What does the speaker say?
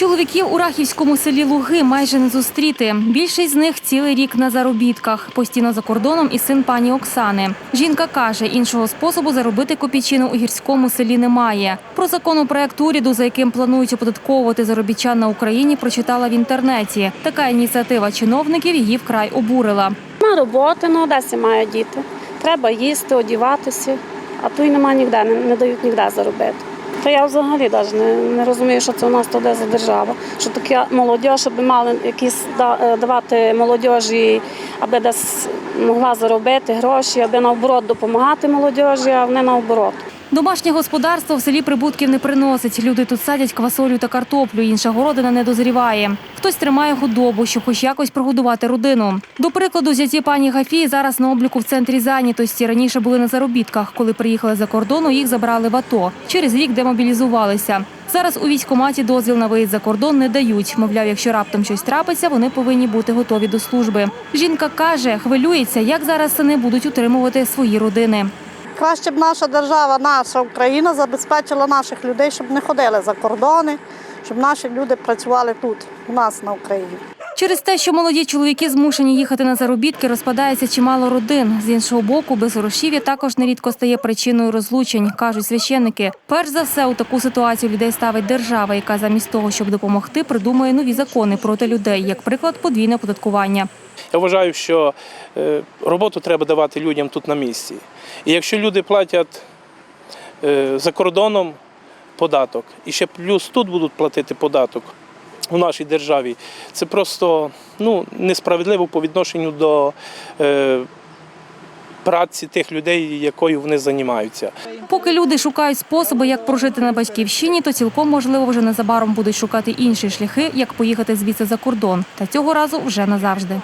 Чоловіків у Рахівському селі Луги майже не зустріти. Більшість з них цілий рік на заробітках. Постійно за кордоном і син пані Оксани. Жінка каже, іншого способу заробити копійчину у гірському селі немає. Про законопроект уряду, за яким планують оподатковувати заробітчан на Україні, прочитала в інтернеті. Така ініціатива чиновників її вкрай обурила. На роботи на Одесі мають діти. Треба їсти, одіватися, а тут і нема ніде, не, дають ніде заробити. Та я взагалі навіть не, не розумію, що це у нас туди за держава. Що таке молодь, щоб мали якісь е, давати молодіжі, аби десь могла заробити гроші, аби наоборот допомагати молодіжі, а не наоборот. Домашнє господарство в селі прибутків не приносить. Люди тут садять квасолю та картоплю, інша городина не дозріває. Хтось тримає худобу, щоб хоч якось прогодувати родину. До прикладу, зяті пані Гафії зараз на обліку в центрі зайнятості. Раніше були на заробітках. Коли приїхали за кордону, їх забрали в АТО. Через рік демобілізувалися. Зараз у військкоматі дозвіл на виїзд за кордон не дають. Мовляв, якщо раптом щось трапиться, вони повинні бути готові до служби. Жінка каже, хвилюється, як зараз сини будуть утримувати свої родини. Краще б наша держава, наша Україна забезпечила наших людей, щоб не ходили за кордони, щоб наші люди працювали тут, у нас на Україні. Через те, що молоді чоловіки змушені їхати на заробітки, розпадається чимало родин. З іншого боку, безгрошів'я також нерідко стає причиною розлучень, кажуть священники. Перш за все, у таку ситуацію людей ставить держава, яка замість того, щоб допомогти, придумує нові закони проти людей, як приклад подвійне оподаткування. Я вважаю, що е, роботу треба давати людям тут на місці. І якщо люди платять е, за кордоном податок, і ще плюс тут будуть платити податок у нашій державі, це просто ну, несправедливо по відношенню до е, праці тих людей, якою вони займаються. Поки люди шукають способи, як прожити на батьківщині, то цілком можливо вже незабаром будуть шукати інші шляхи, як поїхати звідси за кордон. Та цього разу вже назавжди.